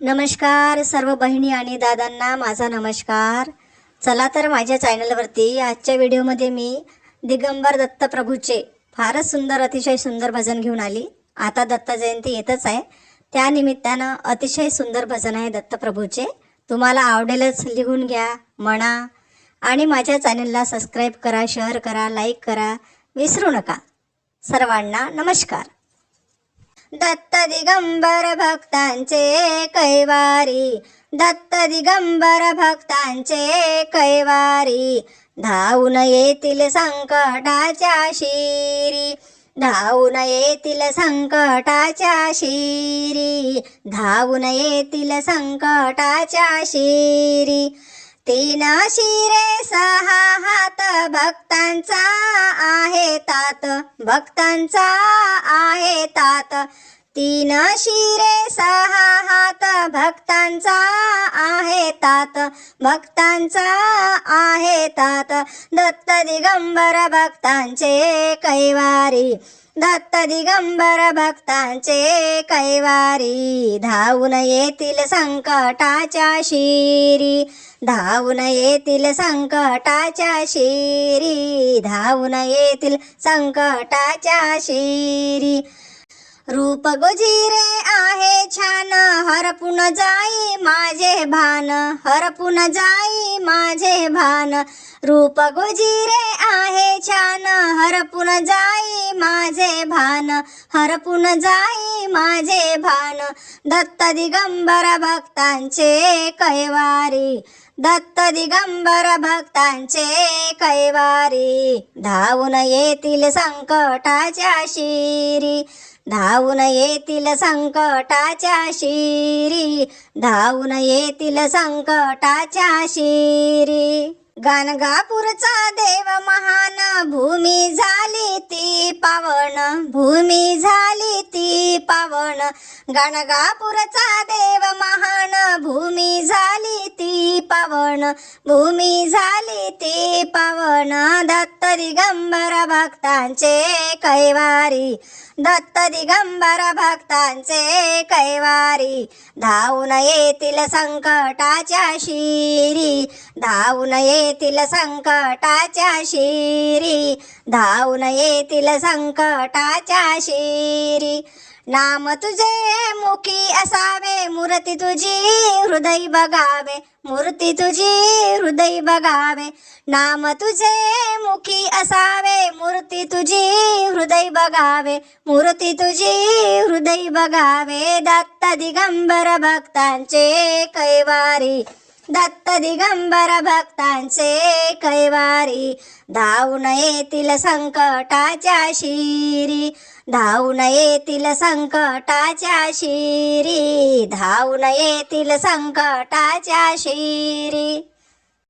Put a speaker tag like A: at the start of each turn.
A: नमस्कार सर्व बहिणी आणि दादांना माझा नमस्कार. चला तर माझ्या चॅनलवरती आजच्या व्हिडिओमध्ये मी दिगंबर दत्त प्रभूचे फारच सुंदर अतिशय सुंदर भजन घेऊन आली. आता दत्त जयंती येतच आहे. त्यानिमित्तानं अतिशय सुंदर भजन आहे दत्तप्रभूचे तुम्हाला आवडेलच लिहून घ्या म्हणा. आणि माझ्या चॅनलला सबस्क्राईब करा शेअर करा लाईक करा विसरू नका. सर्वांना नमस्कार. दत्त दिगंबर भक्तांचे कैवारी. दत्त दिगंबर भक्तांचे कैवारी. धावून येतील संकटाच्या शिरी. धावून येतील संकटाच्या शिरी. धावून येतील संकटाच्या शिरी. तीन शिरे सहा हात भक्तांचा आहे तात. भक्तांचा आहे तात. तीन शिरे सहा हात भक्तांचा येतात. भक्तांचा आहे तात. दत्त दिगंबर भक्तांचे कैवारी. दत्त दिगंबर भक्तांचे कैवारी. धावून येतील संकटाच्या शिरी. धावून येतील संकटाच्या शिरी. धावून येतील संकटाच्या शिरी. रूप गुजिरे आहे छान हरपून जाई माझे भान हरपून जाई माझे भान. रूप गुजिरे आहे छान हरपून जाई माझे भान हरपून जाई माझे भान. दत्त दिगंबर भक्तांचे कैवारी दत्त दिगंबर भक्तांचे कैवारी. धावून येतील संकटाच्या शिरी. धावून येतील संकटाच्या शिरी. धावून येतील संकटाच्या शिरी. गाणगापूरचा देव महान भूमी झाली ती पावन. भूमी झाली ती पावन. गाणगापूरचा देव महान भूमी झाली पावन भूमी झाली ती पावन. दत्त दिगंबर भक्तांचे कैवारी. दत्त दिगंबर भक्तांचे कैवारी. धावून येतील संकटाच्या शिरी. धावून येतील संकटाच्या शिरी. धावून येतील संकटाच्या शिरी. नाम तुझे मुखी असावे मूर्ती तुझी हृदय बघावे मूर्ती तुझी हृदय बघावे. नाम तुझे मुखी असावे मूर्ती तुझी हृदय बघावे मूर्ती तुझी हृदय बघावे. दत्त दिगंबर भक्तांचे कैवारी. दत्त दिगंबर भक्तांचे कैवारी. धावून येतील संकटाच्या शिरी. धावून येतील संकटाच्या शिरी. धावून येतील संकटाच्या शिरी.